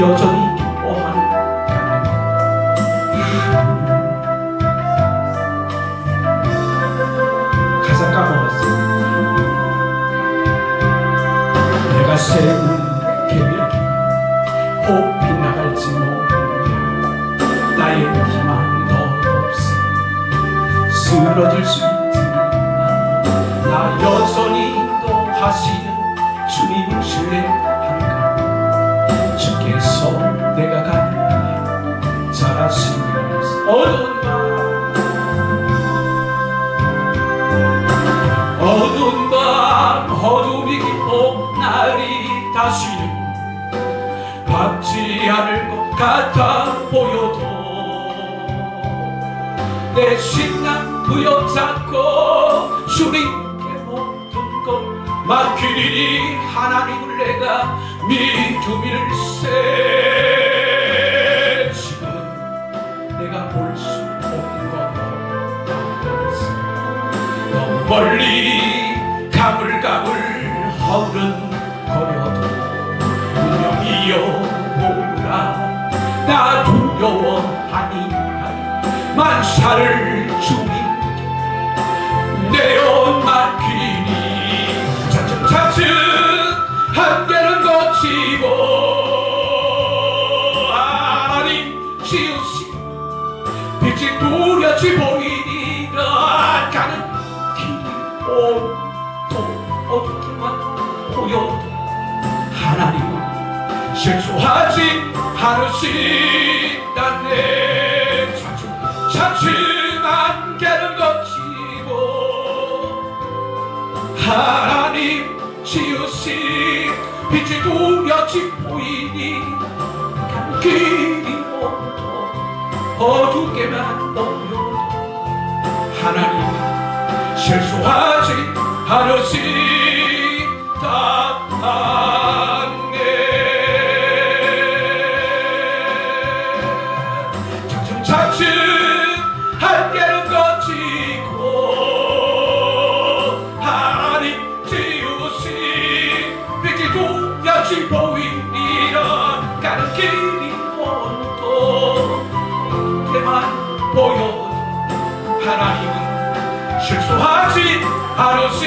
여전히 기뻐하는 가사 까먹었어. 내가 세운 계획이 꼭 빗나갈지 모르며 나의 희망 더 없이 쓰러질 수 있지만 나 여전히 또 하시는 주님을 신뢰 어두운 밤 어두운 밤 어둠이 깊어 날이 다시는 받지 않을 것 같아 보여도 내 신랑 부여잡고 주님께 모든 것 맡기리니 하나님을 내가 믿음일세 멀리 가물가물 허른거려도 분명히 여 보라. 나 두려워하니 만사를 주님 하나님은 실수하지 않으시다네. 차츰 차츰 안개를 거치고 하나님 지으신 빛이 뚜렷이 보이니 길이 온통 어둡게만 보여도 하나님 실수하지 않으시다 빛이 뚜렷이 보이니라 가는 길이 온통 그만 보여도 하나님은 실수하지 않으시